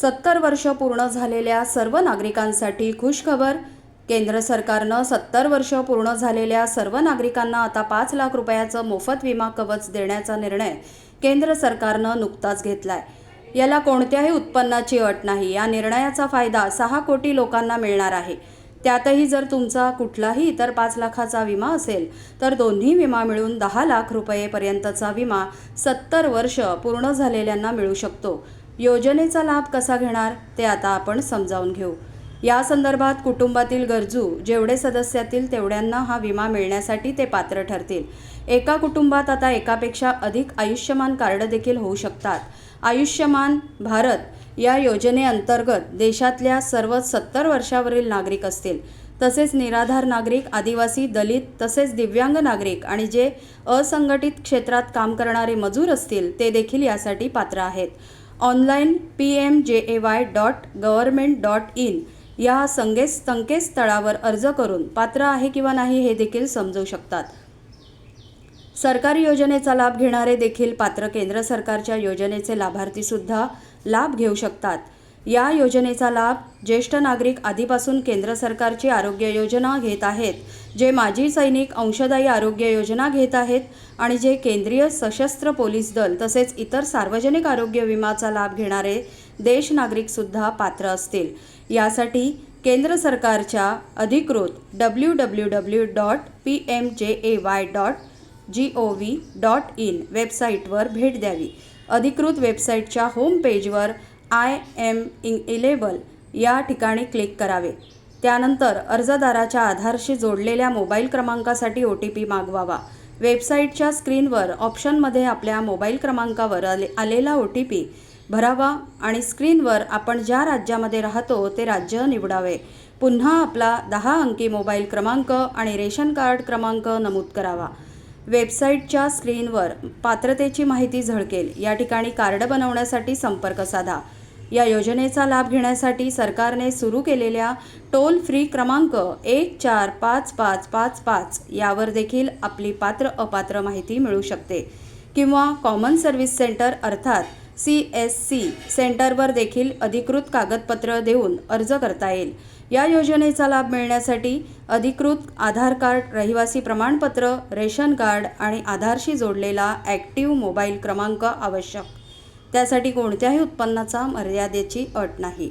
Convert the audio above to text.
सत्तर वर्ष पूर्ण झालेल्या सर्व नागरिकांसाठी खुशखबर. केंद्र सरकारनं सत्तर वर्ष पूर्ण झालेल्या सर्व नागरिकांना आता पाच लाख रुपयाचं मोफत विमा कवच देण्याचा निर्णय केंद्र सरकारनं नुकताच घेतलाय. याला कोणत्याही उत्पन्नाची अट नाही. या निर्णयाचा फायदा सहा कोटी लोकांना मिळणार आहे. त्यातही जर तुमचा कुठलाही इतर पाच लाखाचा विमा असेल तर दोन्ही विमा मिळून दहा लाख रुपयेपर्यंतचा विमा सत्तर वर्ष पूर्ण झालेल्यांना मिळू शकतो. योजनेचा लाभ कसा घेणार ते आता आपण समजावून घेऊ. या संदर्भात कुटुंबातील गरजू जेवढे सदस्यातील तेवढ्यांना हा विमा मिळण्यासाठी ते पात्र ठरतील. एका कुटुंबात आता एकापेक्षा अधिक आयुष्यमान कार्ड देखील होऊ शकतात. आयुष्यमान भारत या योजनेअंतर्गत देशातल्या सर्व सत्तर वर्षावरील नागरिक असतील. तसेच निराधार नागरिक आदिवासी दलित तसेच दिव्यांग नागरिक आणि जे असंघटित क्षेत्रात काम करणारे मजूर असतील ते देखील यासाठी पात्र आहेत. Online P M J A Y dot government dot in या संकेत संकेतस्थळावर अर्ज करून पात्र आहे किंवा नाही हे देखील समजू शकतात. सरकारी योजनेचा लाभ घेणारे देखील पात्र केंद्र सरकारच्या योजनेचे लाभार्थीसुद्धा लाभ घेऊ शकतात. या योजनेचा लाभ ज्येष्ठ नागरिक आधीपासून केंद्र सरकारची आरोग्य योजना घेत आहेत जे माजी सैनिक अंशदायी आरोग्य योजना घेत आहेत आणि जे केंद्रीय सशस्त्र पोलीस दल तसेच इतर सार्वजनिक आरोग्य विमाचा लाभ घेणारे देश नागरिकसुद्धा पात्र असतील. यासाठी केंद्र सरकारच्या अधिकृत W W W dot P M J A Y dot G O V dot in वेबसाईटवर भेट द्यावी. अधिकृत वेबसाईटच्या होम पेजवर आय एम इन इलेबल या ठिकाणी क्लिक करावे. त्यानंतर अर्जदाराच्या आधारशी जोडलेल्या मोबाईल क्रमांकासाठी ओ टी पी मागवावा. वेबसाईटच्या स्क्रीनवर ऑप्शनमध्ये आपल्या मोबाईल क्रमांकावर आले आलेला ओ टी पी भरावा आणि स्क्रीनवर आपण ज्या राज्यामध्ये राहतो ते राज्य निवडावे. पुन्हा आपला दहा अंकी मोबाईल क्रमांक आणि रेशन कार्ड क्रमांक नमूद करावा. वेबसाईटच्या स्क्रीनवर पात्रतेची माहिती झळकेल. या ठिकाणी कार्ड बनवण्यासाठी संपर्क साधा. या योजनेचा लाभ घेण्यासाठी सरकारने सुरू केलेल्या टोल फ्री क्रमांक एक चार पाच पाच पाच पाच यावर देखील आपली पात्र अपात्र माहिती मिळू शकते. किंवा कॉमन सर्व्हिस सेंटर अर्थात सी एस सी सेंटरवर देखील अधिकृत कागदपत्र देऊन अर्ज करता येईल. या योजनेचा लाभ मिळण्यासाठी अधिकृत आधार कार्ड रहिवासी प्रमाणपत्र रेशन कार्ड आणि आधारशी जोडलेला ॲक्टिव्ह मोबाईल क्रमांक आवश्यक. त्यासाठी कोणत्याही उत्पन्नाचा मर्यादेची अट नाही.